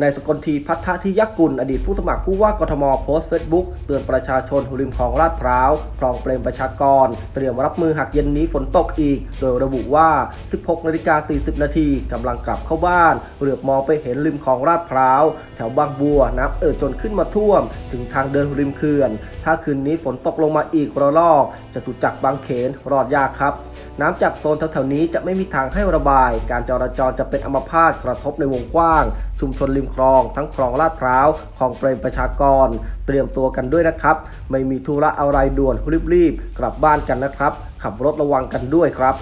ในสกลทีพัฒทิยกุล อดีตผู้สมัครผู้ว่ากทมโพสต์เฟซบุ๊กเตือนประชาชนริมคลองลาดพร้าวคลองเปรมประชากร เตรียมรับมือหากเย็นนี้ฝนตกอีก โดยระบุว่า 16นาฬิกา40 นาทีกำลังกลับเข้าบ้าน เหลือบมองไปเห็นริมคลองลาดพร้าว แถวบางบัวน้ำเอ่อจนขึ้นมาท่วม ถึงทางเดินริมเขื่อน ถ้าคืนนี้ฝนตกลงมาอีกระลอกจะตุจักบางเขนรอดยากครับ น้ำจากโซนแถวๆนี้จะไม่มีทางให้ระบาย การจราจรจะเป็นอัมพาตกระทบในวงกว้าง ชุมชนริมคลอง ทั้งคลองลาดพร้าวคลองเปรมประชากร เตรียมตัวกันด้วยนะครับ ไม่มีธุระอะไรด่วนรีบๆกลับบ้านกันนะครับ ขับรถระวังกันด้วยครับ